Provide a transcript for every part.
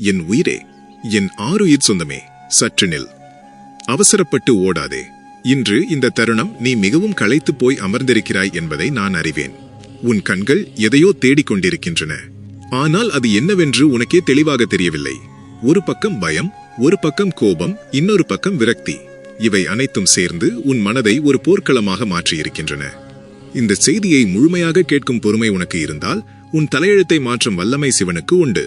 என் உயிரே என் ஆறுயிர் சொந்தமே சற்று நில் அவசரப்பட்டு ஓடாதே இன்று இந்த தருணம் நீ மிகவும் களைத்து போய் அமர்ந்திருக்கிறாய் என்பதை நான் அறிவேன். உன் கண்கள் எதையோ தேடிக் கொண்டிருக்கின்றன. ஆனால் அது என்னவென்று உனக்கே தெளிவாக தெரியவில்லை. ஒரு பக்கம் பயம் ஒரு பக்கம் கோபம் இன்னொரு பக்கம் விரக்தி. இவை அனைத்தும் சேர்ந்து உன் மனதை ஒரு போர்க்களமாக மாற்றியிருக்கின்றன. இந்த செய்தியை முழுமையாக கேட்கும் பொறுமை உனக்கு இருந்தால் உன் தலையெழுத்தை மாற்றும் வல்லமை சிவனுக்கு உண்டு.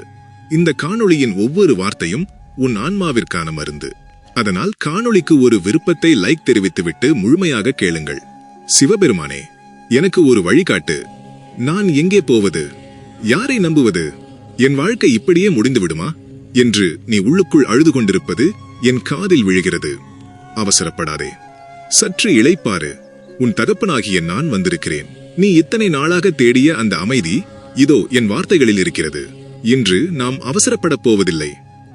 இந்த காணொளியின் ஒவ்வொரு வார்த்தையும் உன் ஆன்மாவிற்கான மருந்து. அதனால் காணொளிக்கு ஒரு விருப்பத்தை லைக் தெரிவித்துவிட்டு முழுமையாக கேளுங்கள். சிவபெருமானே எனக்கு ஒரு வழிகாட்டு. நான் எங்கே போவது? யாரை நம்புவது? என் வாழ்க்கை இப்படியே முடிந்து விடுமா என்று நீ உள்ளுக்குள் அழுது கொண்டிருப்பது என் காதில் விழுகிறது. அவசரப்படாதே. சற்று இழைப்பாறு உன் தகப்பனாகிய நான் வந்திருக்கிறேன். நீ இத்தனை நாளாக தேடிய அந்த அமைதி இதோ என் வார்த்தைகளில் இருக்கிறது. இன்று நாம் அவசரப்படப் போவதில்லை.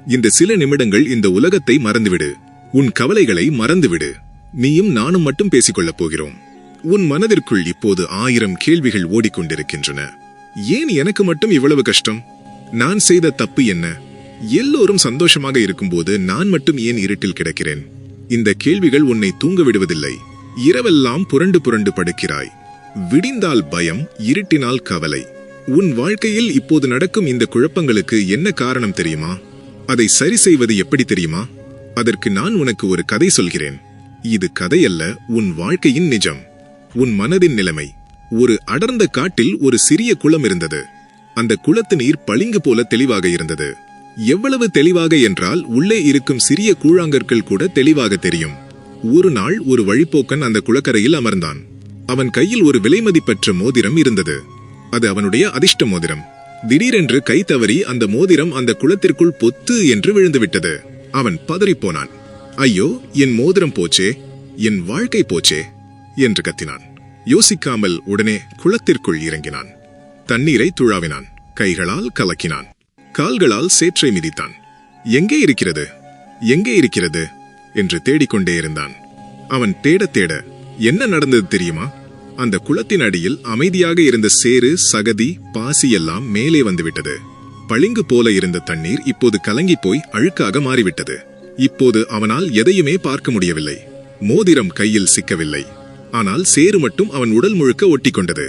இந்த சில நிமிடங்கள் இந்த உலகத்தை மறந்துவிடு. உன் கவலைகளை மறந்துவிடு. நீயும் நானும் மட்டும் பேசிக்கொள்ளப் போகிறோம். உன் மனதிற்குள் இப்போது ஆயிரம் கேள்விகள் ஓடிக்கொண்டிருக்கின்றன. ஏன் எனக்கு மட்டும் இவ்வளவு கஷ்டம்? நான் செய்த தப்பு என்ன? எல்லோரும் சந்தோஷமாக இருக்கும்போது நான் மட்டும் ஏன் இருட்டில் கிடக்கிறேன்? இந்த கேள்விகள் உன்னை தூங்க விடுவதில்லை இரவெல்லாம் புரண்டு புரண்டு படுக்கிறாய். விடிந்தால் பயம் இருட்டினால் கவலை. உன் வாழ்க்கையில் இப்போது நடக்கும் இந்த குழப்பங்களுக்கு என்ன காரணம் தெரியுமா? அதை சரி செய்வது எப்படி தெரியுமா? அதற்கு நான் உனக்கு ஒரு கதை சொல்கிறேன். இது கதையல்ல உன் வாழ்க்கையின் நிஜம். உன் மனதின் நிலைமை. ஒரு அடர்ந்த காட்டில் ஒரு சிறிய குளம் இருந்தது. அந்த குளத்து நீர் பளிங்கு போல தெளிவாக இருந்தது. எவ்வளவு தெளிவாக என்றால் உள்ளே இருக்கும் சிறிய கூழாங்கற்கள் கூட தெளிவாக தெரியும். ஒரு நாள் ஒரு வழிப்போக்கன் அந்த குளக்கரையில் அமர்ந்தான். அவன் கையில் ஒரு விலைமதிப்பற்ற மோதிரம் இருந்தது. அது அவனுடைய அதிர்ஷ்ட மோதிரம் திடீரென்று கை தவறி அந்த மோதிரம் அந்த குளத்திற்குள் பொத்து என்று விழுந்துவிட்டது. அவன் பதறிப்போனான். ஐயோ என் மோதிரம் போச்சே. என் வாழ்க்கை போச்சே என்று கத்தினான். யோசிக்காமல் உடனே குளத்திற்குள் இறங்கினான். தண்ணீரை துழாவினான். கைகளால் கலக்கினான். கால்களால் சேற்றை மிதித்தான். எங்கே இருக்கிறது? எங்கே இருக்கிறது? என்று தேடிக்கொண்டே இருந்தான். அவன் தேட தேட என்ன நடந்தது தெரியுமா? அந்த குளத்தின் அடியில் அமைதியாக இருந்த சேறு சகதி பாசி எல்லாம் மேலே வந்துவிட்டது. பளிங்கு போல இருந்த தண்ணீர் இப்போது கலங்கி போய் அழுக்காக மாறிவிட்டது. இப்போது அவனால் எதையுமே பார்க்க முடியவில்லை. மோதிரம் கையில் சிக்கவில்லை. ஆனால் சேறு மட்டும் அவன் உடல் முழுக்க ஒட்டிக்கொண்டது.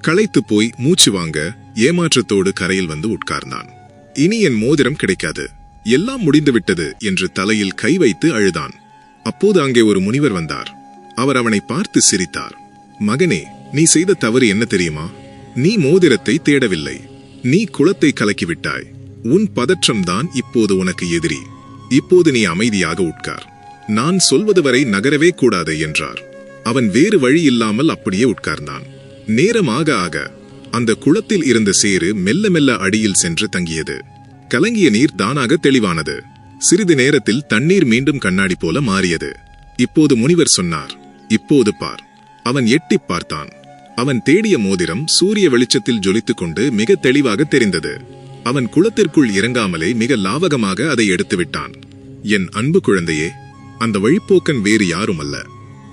களைத்து போய் மூச்சு வாங்க ஏமாற்றத்தோடு கரையில் வந்து உட்கார்ந்தான். இனி என் மோதிரம் கிடைக்காது. எல்லாம் முடிந்துவிட்டது என்று தலையில் கை வைத்து அழுதான். அப்போது அங்கே ஒரு முனிவர் வந்தார். அவர் அவனை பார்த்து சிரித்தார். மகனே நீ செய்த தவறு என்ன தெரியுமா? நீ மோதிரத்தை தேடவில்லை. நீ குளத்தை கலக்கிவிட்டாய். உன் பதற்றம்தான் இப்போது உனக்கு எதிரி. இப்போது நீ அமைதியாக உட்கார். நான் சொல்வது வரை நகரவே கூடாது என்றார். அவன் வேறு வழி இல்லாமல் அப்படியே உட்கார்ந்தான். நேரமாக ஆக அந்த குளத்தில் இருந்த சேறு மெல்ல மெல்ல அடியில் சென்று தங்கியது. கலங்கிய நீர் தானாக தெளிவானது. சிறிது நேரத்தில் தண்ணீர் மீண்டும் கண்ணாடி போல மாறியது. இப்போது முனிவர் சொன்னார் இப்போது பார். அவன் எட்டிப் பார்த்தான். அவன் தேடிய மோதிரம் சூரிய வெளிச்சத்தில் ஜொலித்துக் கொண்டு மிக தெளிவாக தெரிந்தது. அவன் குளத்திற்குள் இறங்காமலே மிக லாவகமாக அதை எடுத்துவிட்டான். என் அன்பு குழந்தையே அந்த வழிப்போக்கன் வேறு யாரும் அல்ல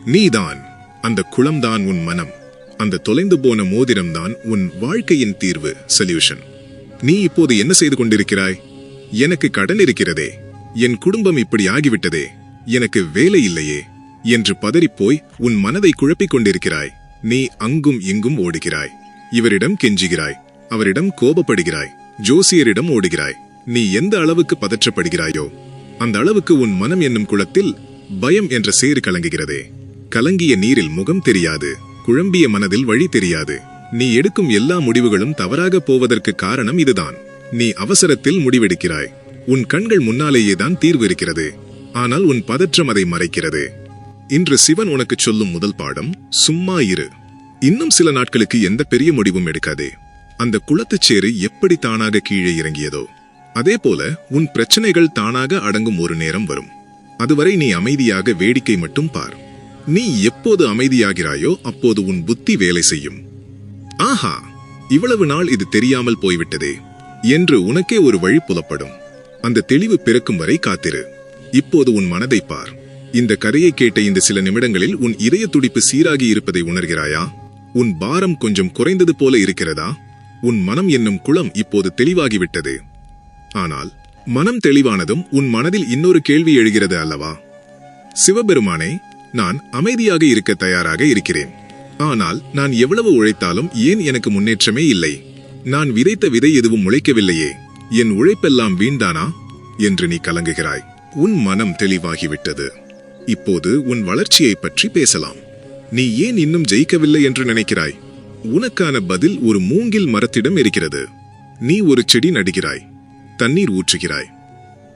நீதான் அந்த குளம்தான் உன் மனம். அந்த தொலைந்து போன மோதிரம்தான் உன் வாழ்க்கையின் தீர்வு சொல்யூஷன் நீ இப்போது என்ன செய்து கொண்டிருக்கிறாய்? எனக்கு கடன் இருக்கிறதே. என் குடும்பம் இப்படி ஆகிவிட்டதே. எனக்கு வேலை இல்லையே. என்று பதறிப்போய் உன் மனதை குழப்பிக் கொண்டிருக்கிறாய். நீ அங்கும் இங்கும் ஓடுகிறாய். இவரிடம் கெஞ்சுகிறாய். அவரிடம் கோபப்படுகிறாய். ஜோசியரிடம் ஓடுகிறாய். நீ எந்த அளவுக்கு பதற்றப்படுகிறாயோ அந்த அளவுக்கு உன் மனம் என்னும் குளத்தில் பயம் என்ற சேறு கலங்குகிறதே. கலங்கிய நீரில் முகம் தெரியாது. குழம்பிய மனதில் வழி தெரியாது. நீ எடுக்கும் எல்லா முடிவுகளும் தவறாக போவதற்கு காரணம் இதுதான். நீ அவசரத்தில் முடிவெடுக்கிறாய். உன் கண்கள் முன்னாலேயே தான் தீர்வு இருக்கிறது. ஆனால் உன் பதற்றம் அதை மறைக்கிறது. இன்று சிவன் உனக்கு சொல்லும் முதல் பாடம் சும்மா இரு. இன்னும் சில நாட்களுக்கு எந்த பெரிய முடிவும் எடுக்காதே. அந்த குளத்துச் சேரு எப்படி தானாக கீழே இறங்கியதோ அதே போல உன் பிரச்சனைகள் தானாக அடங்கும் ஒரு நேரம் வரும். அதுவரை நீ அமைதியாக வேடிக்கை மட்டும் பார். நீ எப்போது அமைதியாகிறாயோ அப்போது உன் புத்தி வேலை செய்யும். ஆஹா! இவ்வளவு நாள் இது தெரியாமல் போய்விட்டதே. என்று உனக்கே ஒரு வழி புலப்படும். அந்த தெளிவு பிறக்கும் வரை காத்திரு. இப்போது உன் மனதை பார். இந்த கதையை கேட்ட இந்த சில நிமிடங்களில் உன் இதய துடிப்பு சீராகி இருப்பதை உணர்கிறாயா? உன் பாரம் கொஞ்சம் குறைந்தது போல இருக்கிறதா? உன் மனம் என்னும் குளம் இப்போது தெளிவாகிவிட்டது. ஆனால் மனம் தெளிவானதும் உன் மனதில் இன்னொரு கேள்வி எழுகிறது அல்லவா? சிவபெருமானே நான் அமைதியாக இருக்க தயாராக இருக்கிறேன். ஆனால் நான் எவ்வளவு உழைத்தாலும் ஏன் எனக்கு முன்னேற்றமே இல்லை? நான் விதைத்த விதை எதுவும் முளைக்கவில்லையே. என் உழைப்பெல்லாம் வீண்தானா என்று நீ கலங்குகிறாய். உன் மனம் தெளிவாகிவிட்டது. இப்போது உன் வளர்ச்சியை பற்றி பேசலாம். நீ ஏன் இன்னும் ஜெயிக்கவில்லை என்று நினைக்கிறாய்? உனக்கான பதில் ஒரு மூங்கில் மரத்திடம் இருக்கிறது. நீ ஒரு செடி நடுகிறாய். தண்ணீர் ஊற்றுகிறாய்.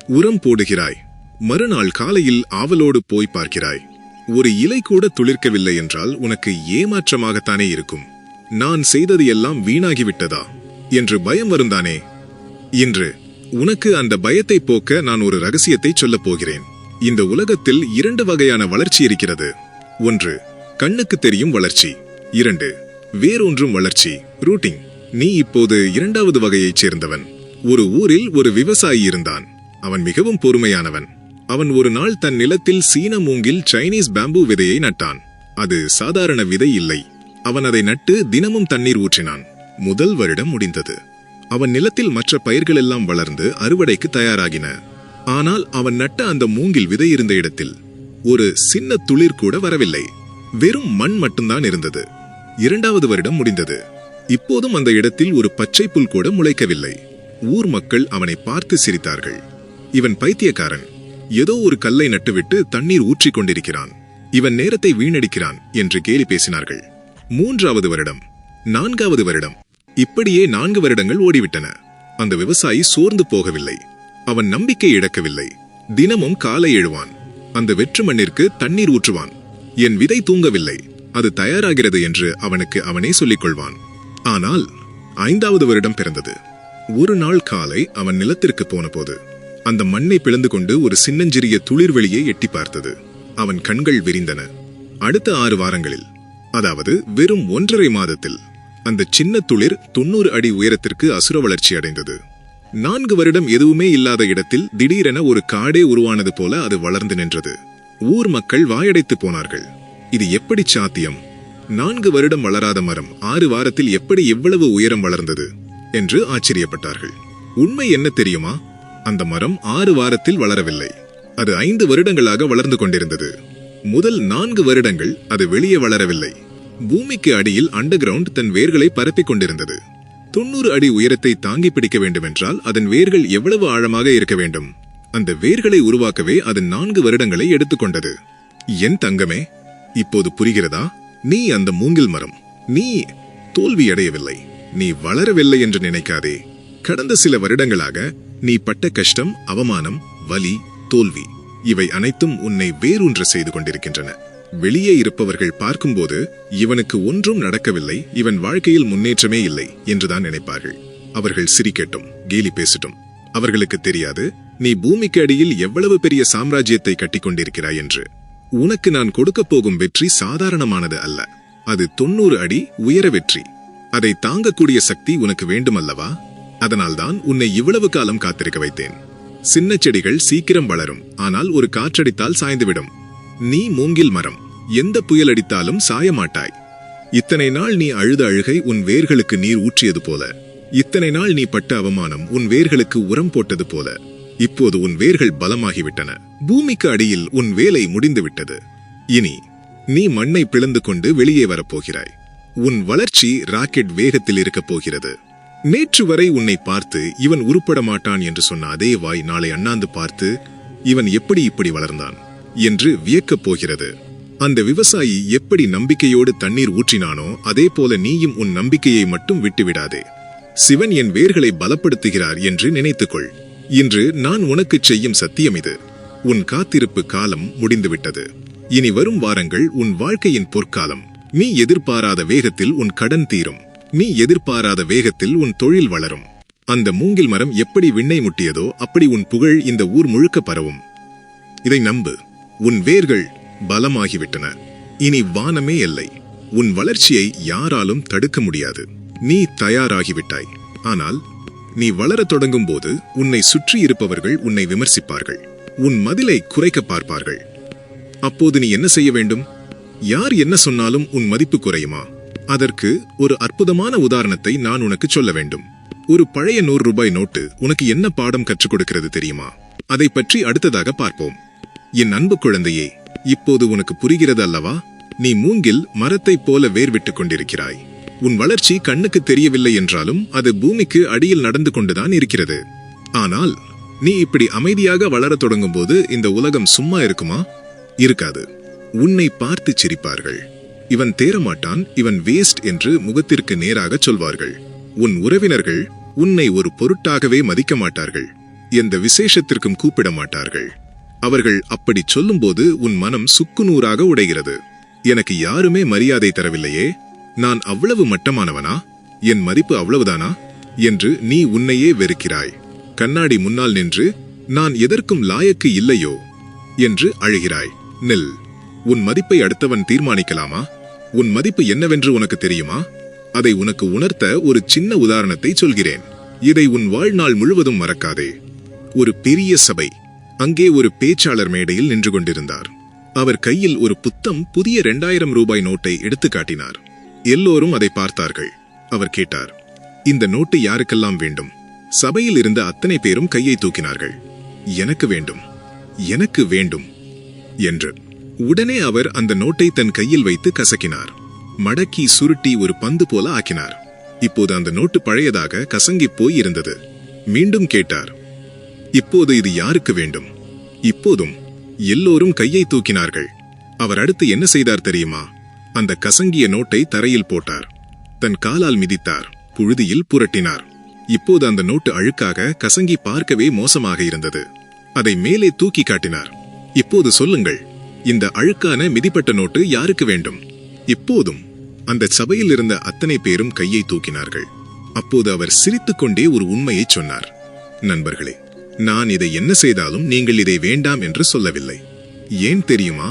உரம் போடுகிறாய். மறுநாள் காலையில் ஆவலோடு போய் பார்க்கிறாய். ஒரு இலை கூட துளிர்க்கவில்லை என்றால் உனக்கு ஏமாற்றமாகத்தானே இருக்கும். நான் செய்தது எல்லாம் வீணாகிவிட்டதா? என்று பயம் வருந்தானே. இன்று உனக்கு அந்த பயத்தை போக்க நான் ஒரு ரகசியத்தை சொல்லப் போகிறேன். இந்த உலகத்தில் இரண்டு வகையான வளர்ச்சி இருக்கிறது. ஒன்று கண்ணுக்கு தெரியும் வளர்ச்சி. இரண்டு வேறொன்றும் வளர்ச்சி. ரூட்டிங் நீ இப்போது இரண்டாவது வகையைச் சேர்ந்தவன். ஒரு ஊரில் ஒரு விவசாயி இருந்தான். அவன் மிகவும் பொறுமையானவன். அவன் ஒரு நாள் தன் நிலத்தில் சீன மூங்கில் சைனீஸ் பேம்பு விதையை நட்டான். அது சாதாரண விதை இல்லை. அவன் அதை நட்டு தினமும் தண்ணீர் ஊற்றினான். முதல் வருடம் முடிந்தது. அவன் நிலத்தில் மற்ற பயிர்கள் எல்லாம் வளர்ந்து அறுவடைக்கு தயாராகின. ஆனால் அவன் நட்ட அந்த மூங்கில் விதை இருந்த இடத்தில் ஒரு சின்ன துளிர் கூட வரவில்லை. வெறும் மண் மட்டும்தான் இருந்தது. இரண்டாவது வருடம் முடிந்தது. இப்போதும் அந்த இடத்தில் ஒரு பச்சை புல் கூட முளைக்கவில்லை. ஊர் மக்கள் அவனை பார்த்து சிரித்தார்கள். இவன் பைத்தியக்காரன். ஏதோ ஒரு கல்லை நட்டுவிட்டு தண்ணீர் ஊற்றிக் கொண்டிருக்கிறான். இவன் நேரத்தை வீணடிக்கிறான் என்று கேலி பேசினார்கள். மூன்றாவது வருடம். நான்காவது வருடம். இப்படியே நான்கு வருடங்கள் ஓடிவிட்டன. அந்த விவசாயி சோர்ந்து போகவில்லை. அவன் நம்பிக்கை இழக்கவில்லை. தினமும் காலை எழுவான். அந்த வெற்று மண்ணிற்கு தண்ணீர் ஊற்றுவான். என் விதை தூங்கவில்லை. அது தயாராகிறது என்று அவனுக்கு அவனே சொல்லிக் கொள்வான் ஆனால் ஐந்தாவது வருடம் பிறந்தது. ஒரு நாள் காலை அவன் நிலத்திற்கு போனபோது அந்த மண்ணை பிளந்து கொண்டு ஒரு சின்னஞ்சிறிய துளிர் வெளியே எட்டி பார்த்தது. அவன் கண்கள் விரிந்தன. அடுத்த ஆறு வாரங்களில் அதாவது வெறும் ஒன்றரை மாதத்தில் அந்த சின்ன துளிர் தொண்ணூறு அடி உயரத்திற்கு அசுர வளர்ச்சி அடைந்தது. நான்கு வருடம் எதுவுமே இல்லாத இடத்தில் திடீரென ஒரு காடே உருவானது போல அது வளர்ந்து நின்றது. ஊர் மக்கள் வாயடைத்து போனார்கள். இது எப்படி சாத்தியம்? நான்கு வருடம் வளராத மரம் ஆறு வாரத்தில் எப்படி எவ்வளவு உயரம் வளர்ந்தது? என்று ஆச்சரியப்பட்டார்கள். உண்மை என்ன தெரியுமா? அந்த மரம் ஆறு வாரத்தில் வளரவில்லை. அது ஐந்து வருடங்களாக வளர்ந்து கொண்டிருந்தது. முதல் நான்கு வருடங்கள் அது வெளியே வளரவில்லை. பூமிக்கு அடியில் அண்டர் கிரவுண்ட் தன் வேர்களை பரப்பிக் கொண்டிருந்தது. தொண்ணூறு அடி உயரத்தை தாங்கி பிடிக்க வேண்டுமென்றால் அதன் வேர்கள் எவ்வளவு ஆழமாக இருக்க வேண்டும்? அந்த வேர்களை உருவாக்கவே அது நான்கு வருடங்களை எடுத்துக்கொண்டது என் தங்கமே இப்போது புரிகிறதா? நீ அந்த மூங்கில் மரம் நீ தோல்வி அடையவில்லை நீ வளரவில்லை என்று நினைக்காதே. கடந்த சில வருடங்களாக நீ பட்ட கஷ்டம் அவமானம் வலி தோல்வி இவை அனைத்தும் உன்னை வேரூன்ற செய்து கொண்டிருக்கின்றன. வெளியே இருப்பவர்கள் பார்க்கும்போது இவனுக்கு ஒன்றும் நடக்கவில்லை இவன் வாழ்க்கையில் முன்னேற்றமே இல்லை என்றுதான் நினைப்பார்கள். அவர்கள் சிரிக்கட்டும் கேலி பேசட்டும். அவர்களுக்கு தெரியாது நீ பூமிக்கு அடியில் எவ்வளவு பெரிய சாம்ராஜ்யத்தை கட்டிக் கொண்டிருக்கிறாய் என்று. உனக்கு நான் கொடுக்கப் போகும் வெற்றி சாதாரணமானது அல்ல. அது தொண்ணூறு அடி உயர வெற்றி. அதை தாங்கக்கூடிய சக்தி உனக்கு வேண்டுமல்லவா? அதனால்தான் உன்னை இவ்வளவு காலம் காத்திருக்க வைத்தேன். சின்ன செடிகள் சீக்கிரம் வளரும் ஆனால் ஒரு காற்றடித்தால் சாய்ந்துவிடும். நீ மூங்கில் மரம். எந்த புயல் அடித்தாலும் சாயமாட்டாய். இத்தனை நாள் நீ அழுத அழுகை உன் வேர்களுக்கு நீர் ஊற்றியது போல. இத்தனை நாள் நீ பட்ட அவமானம் உன் வேர்களுக்கு உரம் போட்டது போல. இப்போது உன் வேர்கள் பலமாகிவிட்டன. பூமிக்கு அடியில் உன் வேலை முடிந்துவிட்டது. இனி நீ மண்ணை பிளந்து கொண்டு வெளியே வரப்போகிறாய். உன் வளர்ச்சி ராக்கெட் வேகத்தில் இருக்கப் போகிறது. நேற்று வரை உன்னை பார்த்து இவன் உருப்பட மாட்டான் என்று சொன்ன அதே வாய் நாளை அண்ணாந்து பார்த்து இவன் எப்படி இப்படி வளர்ந்தான்? என்று வியக்கப் போகிறது. அந்த விவசாயி எப்படி நம்பிக்கையோடு தண்ணீர் ஊற்றினானோ அதே போல நீயும் உன் நம்பிக்கையை மட்டும் விட்டுவிடாதே. சிவன் என் வேர்களை பலப்படுத்துகிறார் என்று நினைத்துக்கொள். இன்று நான் உனக்குச் செய்யும் சத்தியம் இது. உன் காத்திருப்பு காலம் முடிந்துவிட்டது. இனி வரும் வாரங்கள் உன் வாழ்க்கையின் பொற்காலம். நீ எதிர்பாராத வேகத்தில் உன் கடன் தீரும். நீ எதிர்பாராத வேகத்தில் உன் தொழில் வளரும். அந்த மூங்கில் மரம் எப்படி விண்ணை முட்டியதோ அப்படி உன் புகழ் இந்த ஊர் முழுக்க பரவும். இதை நம்பு. உன் வேர்கள் பலமாகிவிட்டன. இனி வானமே இல்லை. உன் வளர்ச்சியை யாராலும் தடுக்க முடியாது. நீ தயாராகிவிட்டாய். ஆனால் நீ வளரத் தொடங்கும் போது உன்னை சுற்றி இருப்பவர்கள் உன்னை விமர்சிப்பார்கள். உன் மதிலை குறைக்க பார்ப்பார்கள். அப்போது நீ என்ன செய்ய வேண்டும்? யார் என்ன சொன்னாலும் உன் மதிப்பு குறையுமா? அதற்கு ஒரு அற்புதமான உதாரணத்தை நான் உனக்கு சொல்ல வேண்டும். ஒரு பழைய நூறு ரூபாய் நோட்டு உனக்கு என்ன பாடம் கற்றுக் கொடுக்கிறது தெரியுமா? அதை பற்றி அடுத்ததாக பார்ப்போம். என் அன்பு குழந்தையே இப்போது உனக்கு புரிகிறது அல்லவா? நீ மூங்கில் மரத்தைப் போல வேர் விட்டுக் கொண்டிருக்கிறாய். உன் வளர்ச்சி கண்ணுக்கு தெரியவில்லை என்றாலும் அது பூமிக்கு அடியில் நடந்து கொண்டுதான் இருக்கிறது. ஆனால் நீ இப்படி அமைதியாக வளரத் தொடங்கும்போது இந்த உலகம் சும்மா இருக்குமா? இருக்காது. உன்னை பார்த்து சிரிப்பார்கள். இவன் தேரமாட்டான் இவன் வேஸ்ட் என்று முகத்திற்கு நேராக சொல்வார்கள். உன் உறவினர்கள் உன்னை ஒரு பொருட்டாகவே மதிக்க மாட்டார்கள். எந்த விசேஷத்திற்கும் கூப்பிட மாட்டார்கள். அவர்கள் அப்படி சொல்லும்போது உன் மனம் சுக்குநூறாக உடைகிறது. எனக்கு யாருமே மரியாதை தரவில்லையே. நான் அவ்வளவு மட்டமானவனா? என் மதிப்பு அவ்வளவுதானா? என்று நீ உன்னையே வெறுக்கிறாய். கண்ணாடி முன்னால் நின்று நான் எதற்கும் லாயக்கு இல்லையோ? என்று அழுகிறாய். நில் உன் மதிப்பை அடுத்தவன் தீர்மானிக்கலாமா? உன் மதிப்பு என்னவென்று உனக்கு தெரியுமா? அதை உனக்கு உணர்த்த ஒரு சின்ன உதாரணத்தை சொல்கிறேன். இதை உன் வாழ்நாள் முழுவதும் மறக்காதே. ஒரு பெரிய சபை. அங்கே ஒரு பேச்சாளர் மேடையில் நின்று கொண்டிருந்தார். அவர் கையில் ஒரு புத்தம் புதிய இரண்டாயிரம் ரூபாய் நோட்டை எடுத்து காட்டினார். எல்லோரும் அதை பார்த்தார்கள். அவர் கேட்டார் இந்த நோட்டு யாருக்கெல்லாம் வேண்டும்? சபையில் இருந்த அத்தனை பேரும் கையை தூக்கினார்கள். எனக்கு வேண்டும் எனக்கு வேண்டும் என்று. உடனே அவர் அந்த நோட்டை தன் கையில் வைத்து கசக்கினார். மடக்கி சுருட்டி ஒரு பந்து போல ஆக்கினார். இப்போது அந்த நோட்டு பழையதாக கசங்கிப் போய் இருந்தது மீண்டும் கேட்டார் இப்போது இது யாருக்கு வேண்டும்? இப்போதும் எல்லோரும் கையை தூக்கினார்கள். அவர் அடுத்து என்ன செய்தார் தெரியுமா? அந்த கசங்கிய நோட்டை தரையில் போட்டார். தன் காலால் மிதித்தார். புழுதியில் புரட்டினார். இப்போது அந்த நோட்டு அழுக்காக கசங்கி பார்க்கவே மோசமாக இருந்தது. அதை மேலே தூக்கி காட்டினார். இப்போது சொல்லுங்கள் இந்த அழுக்கான மிதிப்பட்ட நோட்டு யாருக்கு வேண்டும்? இப்போதும் அந்த சபையில் இருந்த அத்தனை பேரும் கையை தூக்கினார்கள். அப்போது அவர் சிரித்துக்கொண்டே ஒரு உண்மையை சொன்னார். நண்பர்களே நான் இதை என்ன செய்தாலும் நீங்கள் இதை வேண்டாம் என்று சொல்லவில்லை. ஏன் தெரியுமா?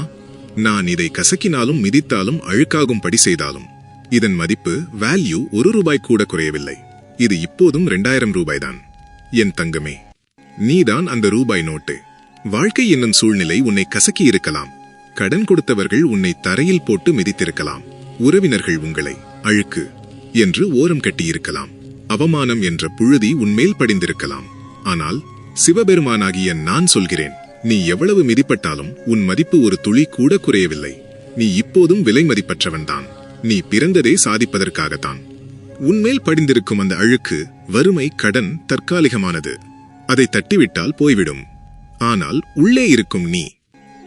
நான் இதை கசக்கினாலும் மிதித்தாலும் அழுக்காகும்படி செய்தாலும். இதன் மதிப்பு வேல்யூ ஒரு ரூபாய் கூட குறையவில்லை. இது இப்போதும் ரெண்டாயிரம் ரூபாய்தான். என் தங்கமே நீதான் அந்த ரூபாய் நோட்டு. வாழ்க்கை என்னும் சூழ்நிலை உன்னை கசக்கி இருக்கலாம். கடன் கொடுத்தவர்கள் உன்னை தரையில் போட்டு மிதித்திருக்கலாம். உறவினர்கள் உங்களை அழுக்கு என்று ஓரம் கட்டியிருக்கலாம். அவமானம் என்ற புழுதி உன்மேல் படிந்திருக்கலாம். ஆனால் சிவபெருமானாகிய நான் சொல்கிறேன் நீ எவ்வளவு மிதிப்பட்டாலும் உன் மதிப்பு ஒரு துளி கூட குறையவில்லை. நீ இப்போதும் விலை மதிப்பற்றவன்தான். நீ பிறந்ததே சாதிப்பதற்காகத்தான். உன்மேல் படிந்திருக்கும் அந்த அழுக்கு வறுமை கடன் தற்காலிகமானது. அதை தட்டிவிட்டால் போய்விடும். ஆனால் உள்ளே இருக்கும் நீ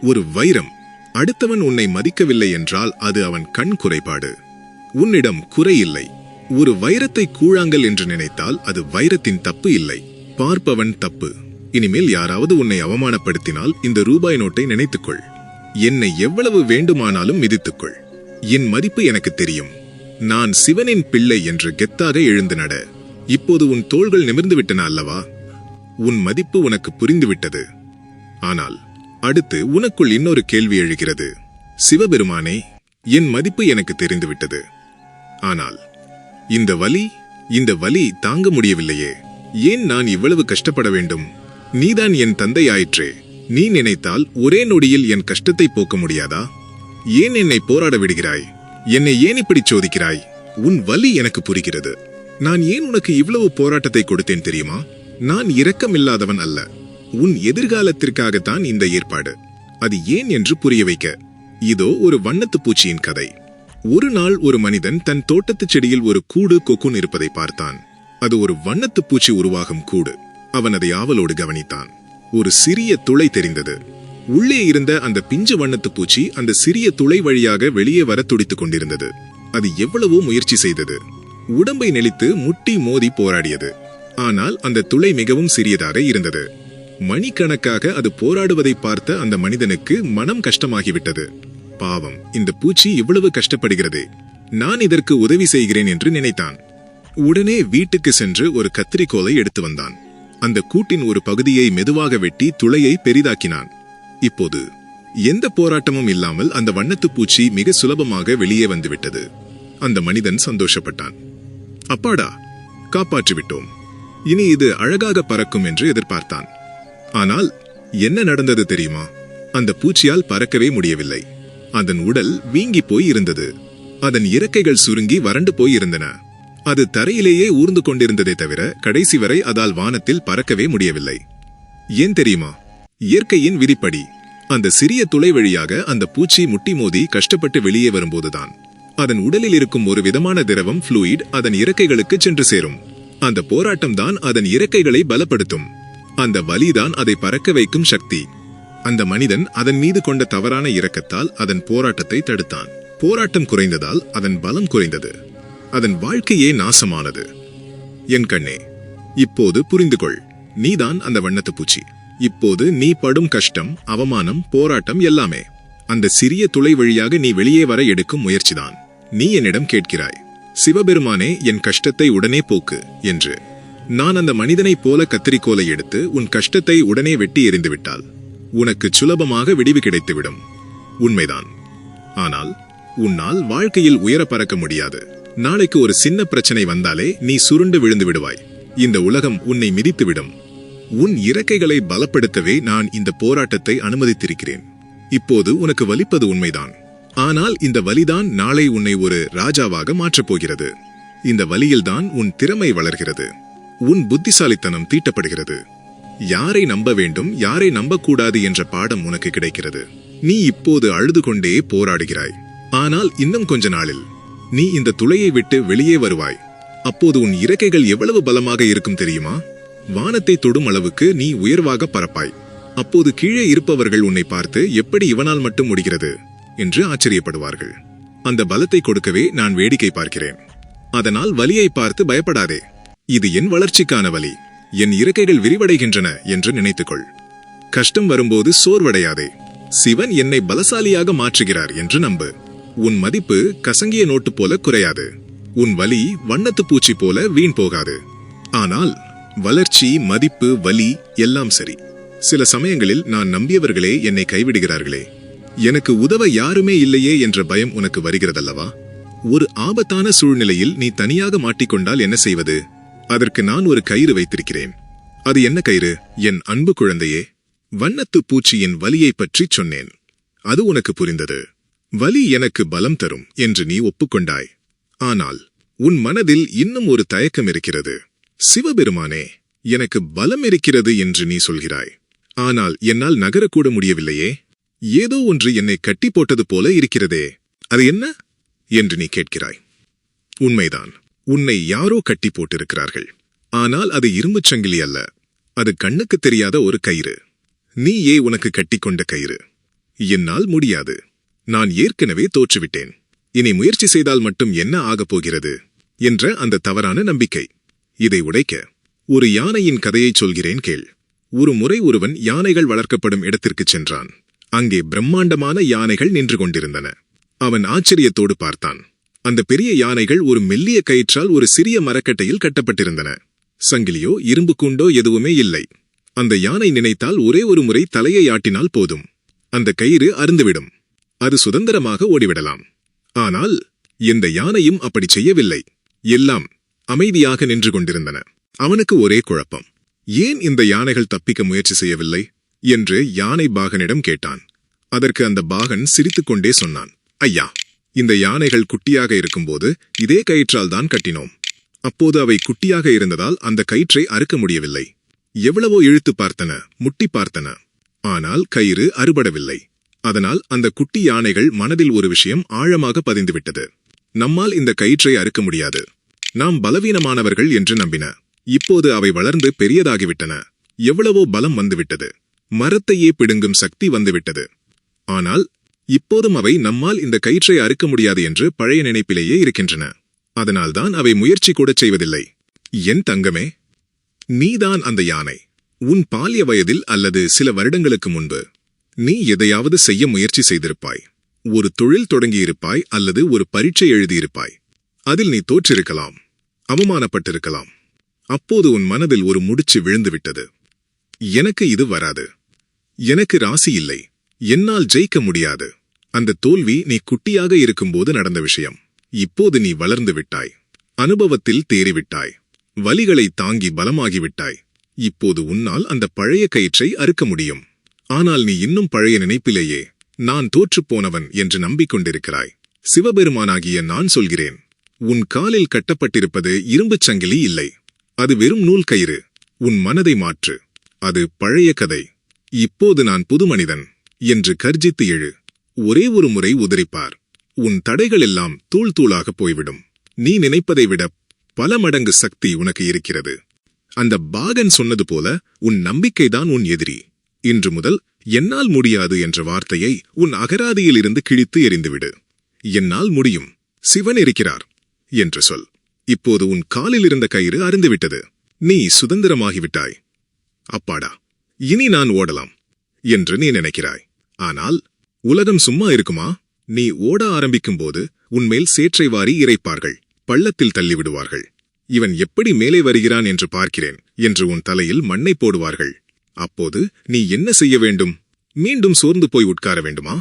ஒரு வைரம் அடுத்தவன் உன்னை மதிக்கவில்லை என்றால் அது அவன் கண் குறைபாடு. உன்னிடம் குறையில்லை ஒரு வைரத்தை கூழாங்கல் என்று நினைத்தால் அது வைரத்தின் தப்பு இல்லை. பார்ப்பவன் தப்பு. இனிமேல் யாராவது உன்னை அவமானப்படுத்தினால் இந்த ரூபாய் நோட்டை நினைத்துக்கொள். என்னை எவ்வளவு வேண்டுமானாலும் மிதித்துக்கொள். என் மதிப்பு எனக்கு தெரியும். நான் சிவனின் பிள்ளை என்று கெத்தாக எழுந்து நட. இப்போது உன் தோள்கள் நிமிர்ந்து விட்டன அல்லவா? உன் மதிப்பு உனக்கு புரிந்துவிட்டது. ஆனால் அடுத்து உனக்குள் இன்னொரு கேள்வி எழுகிறது. சிவபெருமானே என் மதிப்பு எனக்கு தெரிந்துவிட்டது. ஆனால் இந்த வலி இந்த வலி தாங்க முடியவில்லையே. ஏன் நான் இவ்வளவு கஷ்டப்பட வேண்டும்? நீதான் என் தந்தையாயிற்றே. நீ நினைத்தால் ஒரே நொடியில் என் கஷ்டத்தை போக்க முடியாதா? ஏன் என்னை போராட விடுகிறாய்? என்னை ஏன் இப்படி சோதிக்கிறாய்? உன் வலி எனக்கு புரிகிறது. நான் ஏன் உனக்கு இவ்வளவு போராட்டத்தை கொடுத்தேன் தெரியுமா? நான் இரக்கமில்லாதவன் அல்ல. உன் எதிர்காலத்திற்காகத்தான் இந்த ஏற்பாடு. அது ஏன் என்று புரிய வைக்க. இதோ ஒரு வண்ணத்து பூச்சியின் கதை. ஒரு நாள் ஒரு மனிதன் தன் தோட்டத்துச் செடியில் ஒரு கூடு கொக்குன் இருப்பதை பார்த்தான். அது ஒரு வண்ணத்து பூச்சி உருவாகும் கூடு. அவன் அதை ஆவலோடு கவனித்தான். ஒரு சிறிய துளை தெரிந்தது. உள்ளே இருந்த அந்த பிஞ்சு வண்ணத்து பூச்சி அந்த சிறிய துளை வழியாக வெளியே வர துடித்துக் கொண்டிருந்தது. அது எவ்வளவோ முயற்சி செய்தது. உடம்பை நெளித்து முட்டி மோதி போராடியது. ஆனால் அந்த துளை மிகவும் சிறியதாக இருந்தது. மணிக்கணக்காக அது போராடுவதை பார்த்த அந்த மனிதனுக்கு மனம் கஷ்டமாகிவிட்டது. பாவம் இந்த பூச்சி இவ்வளவு கஷ்டப்படுகிறதே. நான் இதற்கு உதவி செய்கிறேன் என்று நினைத்தான். உடனே வீட்டுக்கு சென்று ஒரு கத்திரிக்கோலை எடுத்து வந்தான். அந்த கூட்டின் ஒரு பகுதியை மெதுவாக வெட்டி துளையை பெரிதாக்கினான். இப்போது எந்த போராட்டமும் இல்லாமல் அந்த வண்ணத்து பூச்சி மிக சுலபமாக வெளியே வந்துவிட்டது. அந்த மனிதன் சந்தோஷப்பட்டான். அப்பாடா காப்பாற்றிவிட்டோம் இனி இது அழகாக பறக்கும் என்று எதிர்பார்த்தான். ஆனால் என்ன நடந்தது தெரியுமா? அந்த பூச்சியால் பறக்கவே முடியவில்லை. அதன் உடல் வீங்கி போய் இருந்தது. அதன் இறக்கைகள் சுருங்கி வறண்டு போய் இருந்தன. அது தரையிலேயே ஊர்ந்து கொண்டிருந்ததே தவிர கடைசி வரை அதால் வானத்தில் பறக்கவே முடியவில்லை. ஏன் தெரியுமா? இயற்கையின் விதிப்படி அந்த சிறிய துளை வழியாக அந்த பூச்சி முட்டி மோதி கஷ்டப்பட்டு வெளியே வரும்போதுதான் அதன் உடலில் இருக்கும் ஒரு விதமான திரவம் ஃப்ளூயிட் அதன் இறக்கைகளுக்கு சென்று சேரும். அந்த போராட்டம் தான் அதன் இறக்கைகளை பலப்படுத்தும். அந்த வலிதான் அதை பறக்க வைக்கும் சக்தி. அந்த மனிதன் அதன் மீது கொண்ட தவறான இரக்கத்தால் அதன் போராட்டத்தை தடுத்தான். போராட்டம் குறைந்ததால் அதன் பலம் குறைந்தது. அதன் வாழ்க்கையே நாசமானது. என் கண்ணே இப்போது புரிந்து கொள் நீதான் அந்த வண்ணத்து பூச்சி. இப்போது நீ படும் கஷ்டம் அவமானம் போராட்டம் எல்லாமே. அந்த சிறிய துளை வழியாக நீ வெளியே வர எடுக்கும் முயற்சிதான். நீ என்னிடம் கேட்கிறாய் சிவபெருமானே என் கஷ்டத்தை உடனே போக்கு என்று. நான் அந்த மனிதனைப் போல கத்திரிக்கோலை எடுத்து உன் கஷ்டத்தை உடனே வெட்டி எறிந்து விட்டால் உனக்கு சுலபமாக விடிவு கிடைத்துவிடும். உண்மைதான். ஆனால் உன்னால் வாழ்க்கையில் உயர பறக்க முடியாது. நாளைக்கு ஒரு சின்ன பிரச்சனை வந்தாலே நீ சுருண்டு விழுந்து விடுவாய். இந்த உலகம் உன்னை மிதித்துவிடும். உன் இறக்கைகளை பலப்படுத்தவே நான் இந்த போராட்டத்தை அனுமதித்திருக்கிறேன். இப்போது உனக்கு வலிப்பது உண்மைதான். ஆனால் இந்த வலிதான் நாளை உன்னை ஒரு ராஜாவாக மாற்றப் போகிறது. இந்த வலியில்தான் உன் திறமை வளர்கிறது. உன் புத்திசாலித்தனம் தீட்டப்படுகிறது. யாரை நம்ப வேண்டும் யாரை நம்பக்கூடாது என்ற பாடம் உனக்கு கிடைக்கிறது. நீ இப்போது அழுது கொண்டே போராடுகிறாய். ஆனால் இன்னும் கொஞ்ச நாளில் நீ இந்த துளையை விட்டு வெளியே வருவாய். அப்போது உன் இறக்கைகள் எவ்வளவு பலமாக இருக்கும் தெரியுமா? வானத்தை தொடும் அளவுக்கு நீ உயர்வாக பறப்பாய். அப்போது கீழே இருப்பவர்கள் உன்னை பார்த்து எப்படி இவனால் மட்டும் முடிகிறது? என்று ஆச்சரியப்படுவார்கள். அந்த பலத்தை கொடுக்கவே நான் வேடிக்கை பார்க்கிறேன். அதனால் வலியை பார்த்து பயப்படாதே. இது என் வளர்ச்சிக்கான வலி. என் இறக்கைகள் விரிவடைகின்றன என்று நினைத்துக்கொள். கஷ்டம் வரும்போது சோர்வடையாதே. சிவன் என்னை பலசாலியாக மாற்றுகிறார் என்று நம்பு. உன் மதிப்பு கசங்கிய நோட்டு போல குறையாது. உன் வலி வண்ணத்து பூச்சி போல வீண் போகாது. ஆனால் வளர்ச்சி மதிப்பு வலி எல்லாம் சரி. சில சமயங்களில் நான் நம்பியவர்களே என்னை கைவிடுகிறார்களே. எனக்கு உதவ யாருமே இல்லையே என்ற பயம் உனக்கு வருகிறதல்லவா? ஒரு ஆபத்தான சூழ்நிலையில் நீ தனியாக மாட்டிக்கொண்டால் என்ன செய்வது? அதற்கு நான் ஒரு கயிறு வைத்திருக்கிறேன். அது என்ன கயிறு? என் அன்பு குழந்தையே வண்ணத்து பூச்சியின் வலியைப் பற்றிச் சொன்னேன். அது உனக்கு புரிந்தது. வலி எனக்கு பலம் தரும் என்று நீ ஒப்புக்கொண்டாய். ஆனால் உன் மனதில் இன்னும் ஒரு தயக்கம் இருக்கிறது. சிவபெருமானே எனக்கு பலம் இருக்கிறது என்று நீ சொல்கிறாய். ஆனால் என்னால் நகரக்கூட முடியவில்லையே. ஏதோ ஒன்று என்னை கட்டி போட்டது போல இருக்கிறதே. அது என்ன? என்று நீ கேட்கிறாய். உண்மைதான். உன்னை யாரோ கட்டி போட்டிருக்கிறார்கள் ஆனால் அது இரும்புச் சங்கிலி அல்ல. அது கண்ணுக்கு தெரியாத ஒரு கயிறு. நீயே உனக்கு கட்டிக்கொண்ட கயிறு. என்னால் முடியாது. நான் ஏற்கனவே தோற்றுவிட்டேன். இனி முயற்சி செய்தால் மட்டும் என்ன ஆகப் போகிறது? என்ற அந்த தவறான நம்பிக்கை. இதை உடைக்க ஒரு யானையின் கதையைச் சொல்கிறேன் கேள். ஒரு முறை ஒருவன் யானைகள் வளர்க்கப்படும் இடத்திற்குச் சென்றான். அங்கே பிரம்மாண்டமான யானைகள் நின்று கொண்டிருந்தன. அவன் ஆச்சரியத்தோடு பார்த்தான். அந்த பெரிய யானைகள் ஒரு மெல்லிய கயிற்றால் ஒரு சிறிய மரக்கட்டையில் கட்டப்பட்டிருந்தன. சங்கிலியோ இரும்பு கூண்டோ எதுவுமே இல்லை. அந்த யானை நினைத்தால் ஒரே ஒரு முறை தலையை ஆட்டினால் போதும். அந்த கயிறு அருந்துவிடும் அது சுதந்திரமாக ஓடிவிடலாம். ஆனால் இந்த யானையும் அப்படி செய்யவில்லை. எல்லாம் அமைதியாக நின்று கொண்டிருந்தன. அவனுக்கு ஒரே குழப்பம். ஏன் இந்த யானைகள் தப்பிக்க முயற்சி செய்யவில்லை? என்று யானை பாகனிடம் கேட்டான். அதற்கு அந்த பாகன் சிரித்துக்கொண்டே சொன்னான். ஐயா இந்த யானைகள் குட்டியாக இருக்கும்போது இதே கயிற்றால் தான் கட்டினோம். அப்போது அவை குட்டியாக இருந்ததால் அந்த கயிற்றை அறுக்க முடியவில்லை. எவ்வளவோ இழுத்து பார்த்தன முட்டி பார்த்தன. ஆனால் கயிறு அறுபடவில்லை. அதனால் அந்த குட்டி யானைகள் மனதில் ஒரு விஷயம் ஆழமாக பதிந்துவிட்டது. நம்மால் இந்த கயிற்றை அறுக்க முடியாது. நாம் பலவீனமானவர்கள் என்று நம்பின. இப்போது அவை வளர்ந்து பெரியதாகிவிட்டன. எவ்வளவோ பலம் வந்துவிட்டது. மரத்தையே பிடுங்கும் சக்தி வந்துவிட்டது. ஆனால் இப்போதும் அவை நம்மால் இந்த கயிற்றை அறுக்க முடியாது என்று பழைய நினைப்பிலேயே இருக்கின்றன. அதனால்தான் அவை முயற்சி கூட செய்வதில்லை. என் தங்கமே நீதான் அந்த யானை. உன் பால்ய வயதில் அல்லது சில வருடங்களுக்கு முன்பு நீ எதையாவது செய்ய முயற்சி செய்திருப்பாய். ஒரு தொழில் தொடங்கியிருப்பாய் அல்லது ஒரு பரீட்சை எழுதியிருப்பாய். அதில் நீ தோற்றிருக்கலாம். அவமானப்பட்டிருக்கலாம். அப்போது உன் மனதில் ஒரு முடிச்சு விழுந்துவிட்டது. எனக்கு இது வராது. எனக்கு ராசி இல்லை. என்னால் ஜெயிக்க முடியாது. அந்த தோல்வி நீ குட்டியாக இருக்கும்போது நடந்த விஷயம். இப்போது நீ வளர்ந்து விட்டாய். அனுபவத்தில் தேறிவிட்டாய். வலிகளை தாங்கி பலமாகிவிட்டாய். இப்போது உன்னால் அந்த பழைய கயிற்றை அறுக்க முடியும். ஆனால் நீ இன்னும் பழைய நினைப்பிலேயே. நான் தோற்றுப்போனவன் என்று நம்பிக்கொண்டிருக்கிறாய். சிவபெருமானாகிய நான் சொல்கிறேன். உன் காலில் கட்டப்பட்டிருப்பது இரும்புச் சங்கிலி இல்லை. அது வெறும் நூல் கயிறு. உன் மனதை மாற்று. அது பழைய கதை. இப்போது நான் புது மனிதன் என்று கர்ஜித்து எழு. ஒரே ஒரு முறை உதறிப்பார். உன் தடைகளெல்லாம் தூள் தூளாக போய்விடும். நீ நினைப்பதை விட பல மடங்கு சக்தி உனக்கு இருக்கிறது. அந்த பாகன் சொன்னது போல உன் நம்பிக்கைதான் உன் எதிரி. இன்று முதல் என்னால் முடியாது என்ற வார்த்தையை உன் அகராதியிலிருந்து கிழித்து எறிந்துவிடு. என்னால் முடியும். சிவன் இருக்கிறார் என்று சொல். இப்போது உன் காலில் இருந்த கயிறு அருந்துவிட்டது நீ சுதந்திரமாகிவிட்டாய். அப்பாடா இனி நான் ஓடலாம் என்று நீ நினைக்கிறாய். ஆனால் உலகம் சும்மா இருக்குமா? நீ ஓட ஆரம்பிக்கும்போது உன்மேல் சேற்றை வாரி இறைப்பார்கள். பள்ளத்தில் தள்ளிவிடுவார்கள். இவன் எப்படி மேலே வருகிறான் என்று பார்க்கிறேன் என்று உன் தலையில் மண்ணை போடுவார்கள். அப்போது நீ என்ன செய்ய வேண்டும்? மீண்டும் சோர்ந்து போய் உட்கார வேண்டுமா?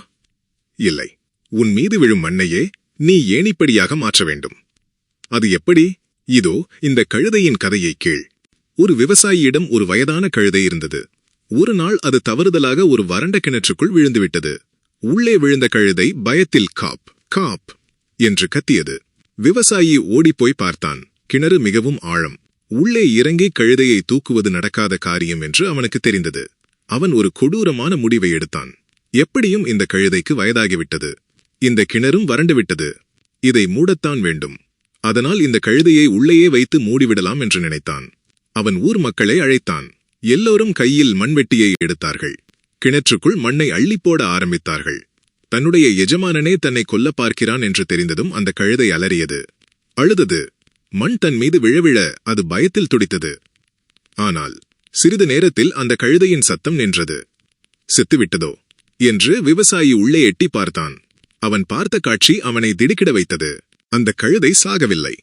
இல்லை. உன் மீது விழும் மண்ணையே நீ ஏணிப்படியாக மாற்ற வேண்டும். அது எப்படி? இதோ இந்த கழுதையின் கதையை கீழ் ஒரு விவசாயியிடம் ஒரு வயதான கழுதை இருந்தது. ஒரு நாள் அது தவறுதலாக ஒரு வறண்ட கிணற்றுக்குள் விழுந்துவிட்டது. உள்ளே விழுந்த கழுதை பயத்தில் காப் காப் என்று கத்தியது. விவசாயி ஓடிப்போய் பார்த்தான். கிணறு மிகவும் ஆழம். உள்ளே இறங்கி கழுதையை தூக்குவது நடக்காத காரியம் என்று அவனுக்கு தெரிந்தது. அவன் ஒரு கொடூரமான முடிவை எடுத்தான். எப்படியும் இந்த கழுதைக்கு வயதாகிவிட்டது. இந்த கிணறும் வறண்டுவிட்டது. இதை மூடத்தான் வேண்டும். அதனால் இந்த கழுதையை உள்ளேயே வைத்து மூடிவிடலாம் என்று நினைத்தான். அவன் ஊர் மக்களை அழைத்தான். எல்லோரும் கையில் மண்வெட்டியை எடுத்தார்கள். கிணற்றுக்குள் மண்ணை அள்ளிப்போட ஆரம்பித்தார்கள். தன்னுடைய எஜமானனே தன்னை கொல்ல பார்க்கிறான் என்று தெரிந்ததும் அந்த கழுதை அலறியது. அழுதது. மண் தன் மீது விழவிழ அது பயத்தில் துடித்தது. ஆனால் சிறிது நேரத்தில் அந்த கழுதையின் சத்தம் நின்றது. செத்துவிட்டதோ? என்று விவசாயி உள்ளே எட்டி பார்த்தான். அவன் பார்த்த காட்சி அவனை திடுக்கிட வைத்தது. அந்த கழுதை சாகவில்லை.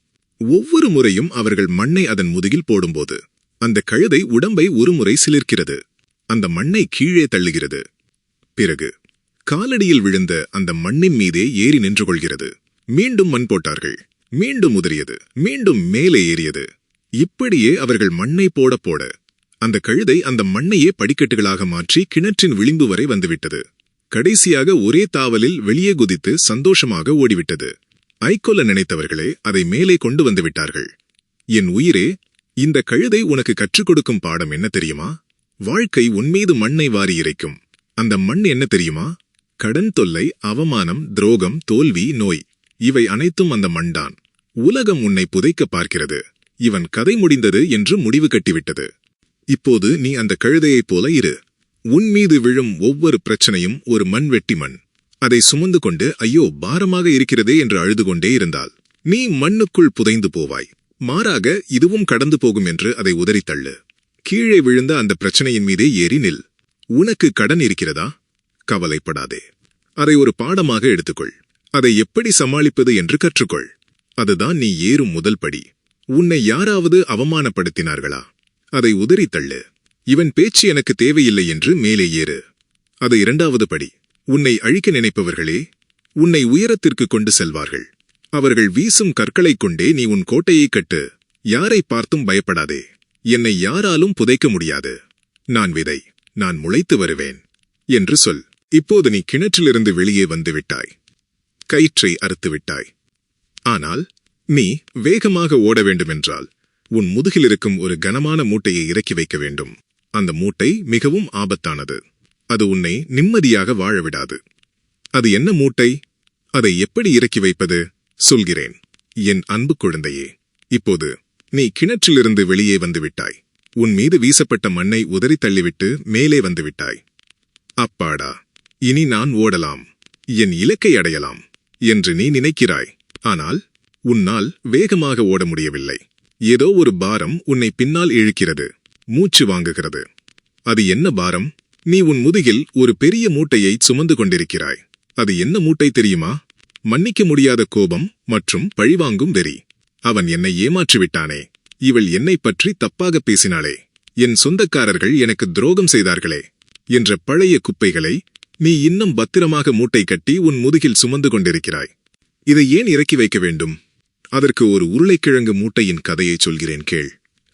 ஒவ்வொரு முறையும் அவர்கள் மண்ணை அதன் முதுகில் போடும்போது அந்த கழுதை உடம்பை ஒருமுறை சிலிர்க்கிறது. அந்த மண்ணை கீழே தள்ளுகிறது. பிறகு காலடியில் விழுந்த அந்த மண்ணின் மீதே ஏறி நின்று கொள்கிறது. மீண்டும் மண் போட்டார்கள். மீண்டும் உதறியது. மீண்டும் மேலே ஏறியது. இப்படியே அவர்கள் மண்ணை போட போட அந்த கழுதை அந்த மண்ணையே படிக்கட்டுகளாக மாற்றி கிணற்றின் விளிம்பு வரை வந்துவிட்டது. கடைசியாக ஒரே தாவலில் வெளியே குதித்து சந்தோஷமாக ஓடிவிட்டது. ஐக்கொல்ல நினைத்தவர்களே அதை மேலே கொண்டு வந்துவிட்டார்கள் என் உயிரே இந்த கழுதை உனக்கு கற்றுக் கொடுக்கும் பாடம் என்ன தெரியுமா? வாழ்க்கை உன்மீது மண்ணை வாரி இறைக்கும். அந்த மண் என்ன தெரியுமா? கடன் தொல்லை அவமானம் துரோகம் தோல்வி நோய். இவை அனைத்தும் அந்த மண்டான். உலகம் உன்னை புதைக்க பார்க்கிறது. இவன் கதை முடிந்தது என்று முடிவு கட்டிவிட்டது. இப்போது நீ அந்த கழுதையைப் போல இரு. உன் மீது விழும் ஒவ்வொரு பிரச்சனையும் ஒரு மண் வெட்டி மண். அதை சுமந்து கொண்டு ஐயோ பாரமாக இருக்கிறதே என்று அழுது கொண்டே இருந்தால் நீ மண்ணுக்குள் புதைந்து போவாய். மாறாக இதுவும் கடந்து போகும் என்று அதை உதறித்தள்ளு கீழே விழுந்த அந்த பிரச்சனையின் மீதே ஏறி நில். உனக்கு கடன் இருக்கிறதா? கவலைப்படாதே. அதை ஒரு பாடமாக எடுத்துக்கொள். அதை எப்படி சமாளிப்பது என்று கற்றுக்கொள். அதுதான் நீ ஏறும் முதல் படி. உன்னை யாராவது அவமானப்படுத்தினார்களா? அதை உதறித்தள்ளு இவன் பேச்சு எனக்கு தேவையில்லை என்று மேலே ஏறு. அது இரண்டாவது படி. உன்னை அழிக்க நினைப்பவர்களே உன்னை உயரத்திற்கு கொண்டு செல்வார்கள். அவர்கள் வீசும் கற்களைக் கொண்டே நீ உன் கோட்டையை கட்டு. யாரை பார்த்தும் பயப்படாதே. என்னை யாராலும் புதைக்க முடியாது. நான் விதை. நான் முளைத்து வருவேன். என்று சொல். இப்போது நீ கிணற்றிலிருந்து வெளியே வந்து விட்டாய். கயிற்றை அறுத்துவிட்டாய். ஆனால் நீ வேகமாக ஓட வேண்டுமென்றால் உன் முதுகில் இருக்கும் ஒரு கனமான மூட்டையை இறக்கி வைக்க வேண்டும். அந்த மூட்டை மிகவும் ஆபத்தானது. அது உன்னை நிம்மதியாக வாழவிடாது அது என்ன மூட்டை? அதை எப்படி இறக்கி வைப்பது? சொல்கிறேன். என் அன்பு குழந்தையே இப்போது நீ கிணற்றிலிருந்து வெளியே வந்துவிட்டாய். உன் மீது வீசப்பட்ட மண்ணை உதறி தள்ளிவிட்டு மேலே வந்துவிட்டாய். அப்பாடா இனி நான் ஓடலாம். என் இலக்கை அடையலாம். என்று நீ நினைக்கிறாய். ஆனால் உன்னால் வேகமாக ஓட முடியவில்லை. ஏதோ ஒரு பாரம் உன்னை பின்னால் இழுக்கிறது மூச்சு வாங்குகிறது. அது என்ன பாரம்? நீ உன் முதுகில் ஒரு பெரிய மூட்டையை சுமந்து கொண்டிருக்கிறாய். அது என்ன மூட்டை தெரியுமா? மன்னிக்க முடியாத கோபம் மற்றும் பழிவாங்கும் வெறி. அவன் என்னை ஏமாற்றிவிட்டானே. இவள் என்னை பற்றி தப்பாக பேசினாளே. என் சொந்தக்காரர்கள் எனக்கு துரோகம் செய்தார்களே. என்ற பழைய குப்பைகளை நீ இன்னும் பத்திரமாக மூட்டை கட்டி உன் முதுகில் சுமந்து கொண்டிருக்கிறாய். இதை ஏன் இறக்கி வைக்க வேண்டும்? அதற்கு ஒரு உருளைக்கிழங்கு மூட்டையின் கதையை சொல்கிறேன் கேள்.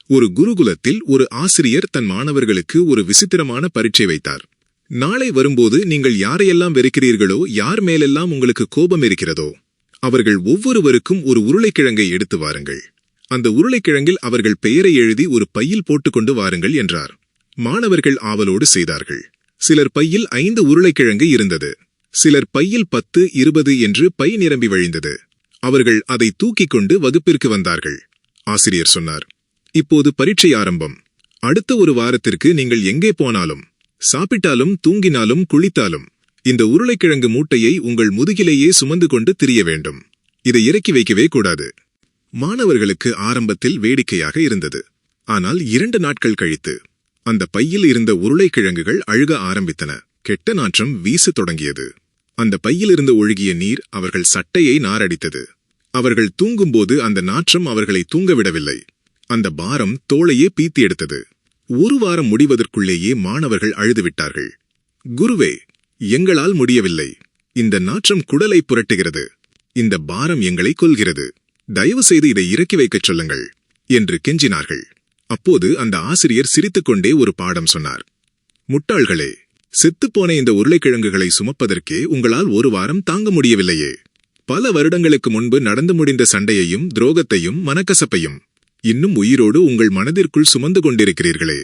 ஒரு குருகுலத்தில் ஒரு ஆசிரியர் தன் மாணவர்களுக்கு ஒரு விசித்திரமான பரீட்சை வைத்தார். நாளை வரும்போது நீங்கள் யாரையெல்லாம் வெறுக்கிறீர்களோ யார் மேலெல்லாம் உங்களுக்கு கோபம் இருக்கிறதோ அவர்கள் ஒவ்வொருவருக்கும் ஒரு உருளைக்கிழங்கை எடுத்து வாருங்கள். அந்த உருளைக்கிழங்கில் அவர்கள் பெயரை எழுதி ஒரு பையில் போட்டுக்கொண்டு வாருங்கள் என்றார். மாணவர்கள் ஆவலோடு செய்தார்கள். சிலர் பையில் ஐந்து உருளைக்கிழங்கு இருந்தது. சிலர் பையில் பத்து இருபது என்று பை நிரம்பி வழிந்தது. அவர்கள் அதை தூக்கிக் கொண்டு வகுப்பிற்கு வந்தார்கள். ஆசிரியர் சொன்னார் இப்போது பரீட்சை ஆரம்பம். அடுத்த ஒரு வாரத்திற்கு நீங்கள் எங்கே போனாலும் சாப்பிட்டாலும் தூங்கினாலும் குளித்தாலும் இந்த உருளைக்கிழங்கு மூட்டையை உங்கள் முதுகிலேயே சுமந்து கொண்டு திரிய வேண்டும். இதை இறக்கி வைக்கவே கூடாது. மாணவர்களுக்கு ஆரம்பத்தில் வேடிக்கையாக இருந்தது. ஆனால் இரண்டு நாட்கள் கழித்து அந்த பையில் இருந்த உருளைக்கிழங்குகள் அழுக ஆரம்பித்தன. கெட்ட நாற்றம் வீசத் தொடங்கியது. அந்த பையிலிருந்து ஒழுகிய நீர் அவர்கள் சட்டையை நாரடித்தது. அவர்கள் தூங்கும்போது அந்த நாற்றம் அவர்களை தூங்கவிடவில்லை. அந்த பாரம் தோளையே பீத்தி எடுத்தது. ஒரு வாரம் முடிவதற்குள்ளேயே மாணவர்கள் அழுதுவிட்டார்கள். குருவே எங்களால் முடியவில்லை. இந்த நாற்றம் குடலை புரட்டுகிறது. இந்த பாரம் எங்களை கொல்கிறது. தயவு செய்து இதை இறக்கி வைக்கச் சொல்லுங்கள் என்று கெஞ்சினார்கள். அப்போது அந்த ஆசிரியர் சிரித்துக்கொண்டே ஒரு பாடம் சொன்னார். முட்டாள்களே செத்துப்போன இந்த உருளைக்கிழங்குகளை சுமப்பதற்கே உங்களால் ஒரு வாரம் தாங்க முடியவில்லையே. பல வருடங்களுக்கு முன்பு நடந்து முடிந்த சண்டையையும் துரோகத்தையும் மனக்கசப்பையும் இன்னும் உயிரோடு உங்கள் மனதிற்குள் சுமந்து கொண்டிருக்கிறீர்களே.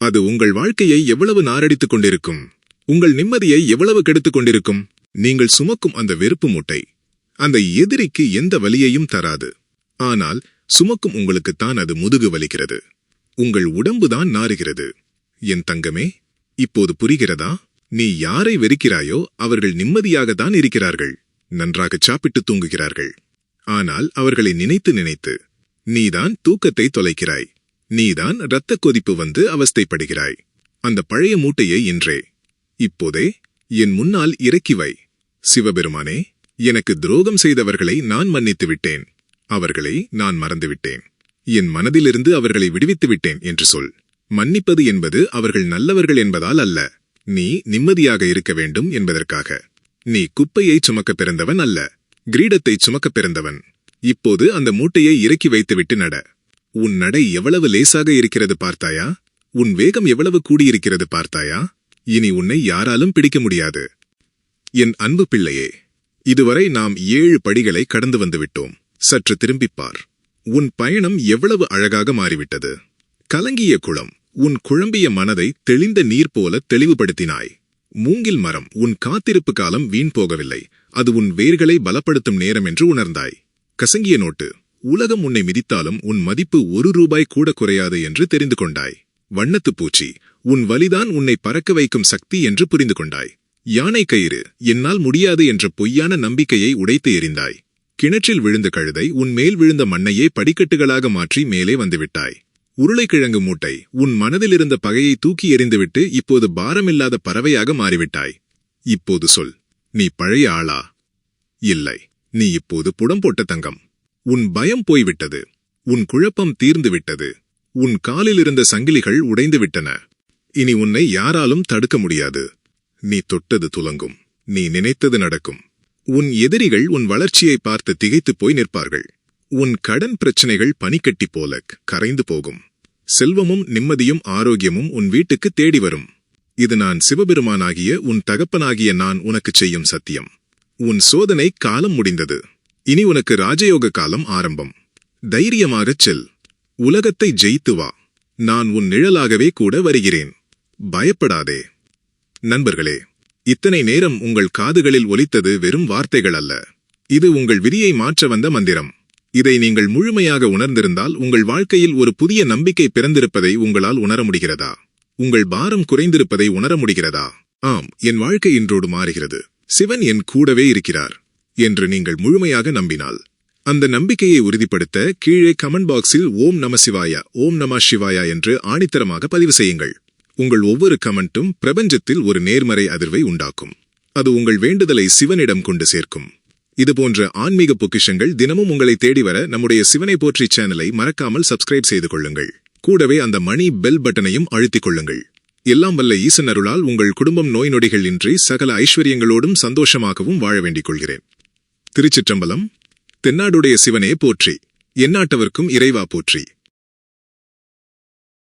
அது உங்கள் வாழ்க்கையை எவ்வளவு நாரடித்துக் கொண்டிருக்கும்? உங்கள் நிம்மதியை எவ்வளவு கெடுத்துக் கொண்டிருக்கும்? நீங்கள் சுமக்கும் அந்த வெறுப்பு மூட்டை அந்த எதிரிக்கு எந்த வலியையும் தராது. ஆனால் சுமக்கும் உங்களுக்குத்தான் அது முதுகு வலிக்கிறது. உங்கள் உடம்புதான் நாறுகிறது. என் தங்கமே இப்போது புரிகிறதா? நீ யாரை வெறுக்கிறாயோ அவர்கள் நிம்மதியாகத்தான் இருக்கிறார்கள். நன்றாக சாப்பிட்டு தூங்குகிறார்கள். ஆனால் அவர்களை நினைத்து நினைத்து நீதான் தூக்கத்தை தொலைக்கிறாய். நீதான் இரத்த கொதிப்பு வந்து அவஸ்தைப்படுகிறாய். அந்த பழைய மூட்டையை இன்றே. இப்போதே என் முன்னால் இறக்கி வை. சிவபெருமானே எனக்கு துரோகம் செய்தவர்களை நான் மன்னித்து விட்டேன் அவர்களை நான் மறந்துவிட்டேன். என் மனதிலிருந்து அவர்களை விடுவித்து விட்டேன் என்று சொல். மன்னிப்பது என்பது அவர்கள் நல்லவர்கள் என்பதால் அல்ல. நீ நிம்மதியாக இருக்க வேண்டும் என்பதற்காக. நீ குப்பையை சுமக்கப் பிறந்தவன் அல்ல. கிரீடத்தை சுமக்கப் பிறந்தவன். இப்போது அந்த மூட்டையை இறக்கி வைத்துவிட்டு நட. உன் நடை எவ்வளவு லேசாக இருக்கிறது பார்த்தாயா? உன் வேகம் எவ்வளவு கூடியிருக்கிறது பார்த்தாயா? இனி உன்னை யாராலும் பிடிக்க முடியாது. என் அன்பு பிள்ளையே இதுவரை நாம் ஏழு படிகளை கடந்து வந்துவிட்டோம். சற்று திரும்பிப் பார். உன் பயணம் எவ்வளவு அழகாக மாறிவிட்டது. கலங்கிய குளம் உன் குழம்பிய மனதை தெளிந்த நீர் போல தெளிவுபடுத்தினாய். மூங்கில் மரம் உன் காத்திருப்பு காலம் வீண் போகவில்லை. அது உன் வேர்களை பலப்படுத்தும் நேரம் என்று உணர்ந்தாய். கசங்கிய நோட்டு உலகம் உன்னை மிதித்தாலும் உன் மதிப்பு ஒரு ரூபாய் கூட குறையாது என்று தெரிந்து கொண்டாய். வண்ணத்துப் பூச்சி உன் வலிதான் உன்னை பறக்க வைக்கும் சக்தி என்று புரிந்து கொண்டாய். யானை கயிறு என்னால் முடியாது என்ற பொய்யான நம்பிக்கையை உடைத்து எறிந்தாய். கிணற்றில் விழுந்த கழுதை உன் மேல் விழுந்த மண்ணையே படிக்கட்டுகளாக மாற்றி மேலே வந்துவிட்டாய். உருளைக்கிழங்கு மூட்டை உன் மனதில் இருந்த பகையை தூக்கி எறிந்துவிட்டு இப்போது பாரமில்லாத பறவையாக மாறிவிட்டாய். இப்போது சொல் நீ பழைய ஆளா? இல்லை நீ இப்போது புடம் போட்ட தங்கம். உன் பயம் போய்விட்டது உன் குழப்பம் தீர்ந்து விட்டது உன் காலில் இருந்த சங்கிலிகள் உடைந்து விட்டன இனி உன்னை யாராலும் தடுக்க முடியாது. நீ தொட்டது துலங்கும் நீ நினைத்தது நடக்கும். உன் எதிரிகள் உன் வளர்ச்சியை பார்த்து திகைத்துப் போய் நிற்பார்கள். உன் கடன் பிரச்சனைகள் பனிக்கட்டி போல கரைந்து போகும். செல்வமும் நிம்மதியும் ஆரோக்கியமும் உன் வீட்டுக்கு தேடி வரும். இது நான் சிவபெருமானாகிய உன் தகப்பனாகிய நான் உனக்குச் செய்யும் சத்தியம். உன் சோதனை காலம் முடிந்தது. இனி உனக்கு ராஜயோக காலம் ஆரம்பம். தைரியமாகச் செல். உலகத்தை ஜெயித்து வா. நான் உன் நிழலாகவே கூட வருகிறேன். பயப்படாதே. நண்பர்களே இத்தனை நேரம் உங்கள் காதுகளில் ஒலித்தது வெறும் வார்த்தைகள் அல்ல. இது உங்கள் விதியை மாற்ற வந்த மந்திரம். இதை நீங்கள் முழுமையாக உணர்ந்திருந்தால் உங்கள் வாழ்க்கையில் ஒரு புதிய நம்பிக்கை பிறந்திருப்பதை உங்களால் உணர முடிகிறதா? உங்கள் பாரம் குறைந்திருப்பதை உணர முடிகிறதா? ஆம் என் வாழ்க்கை இன்றோடு மாறுகிறது. சிவன் என் கூடவே இருக்கிறார் என்று நீங்கள் முழுமையாக நம்பினால். அந்த நம்பிக்கையை உறுதிப்படுத்த கீழே கமெண்ட் பாக்ஸில் ஓம் நம சிவாயா ஓம் நம சிவாயா என்று ஆணித்தரமாக பதிவு செய்யுங்கள். உங்கள் ஒவ்வொரு கமெண்ட்டும் பிரபஞ்சத்தில் ஒரு நேர்மறை அதிர்வை உண்டாக்கும். அது உங்கள் வேண்டுதலை சிவனிடம் கொண்டு சேர்க்கும். இதுபோன்ற ஆன்மீக பொக்கிஷங்கள் தினமும் உங்களை தேடி வர நம்முடைய சிவனை போற்றி சேனலை மறக்காமல் சப்ஸ்கிரைப் செய்து கொள்ளுங்கள். கூடவே அந்த மணி பெல் பட்டனையும் அழுத்திக் கொள்ளுங்கள். எல்லாம் வல்ல ஈசன் அருளால் உங்கள் குடும்பம் நோய் நொடிகள் இன்றி சகல ஐஸ்வர்யங்களோடும் சந்தோஷமாகவும் வாழ வேண்டிக் கொள்கிறேன். திருச்சிற்றம்பலம் தென்னாடுடைய சிவனே போற்றி எந்நாட்டவர்க்கும் இறைவா போற்றி.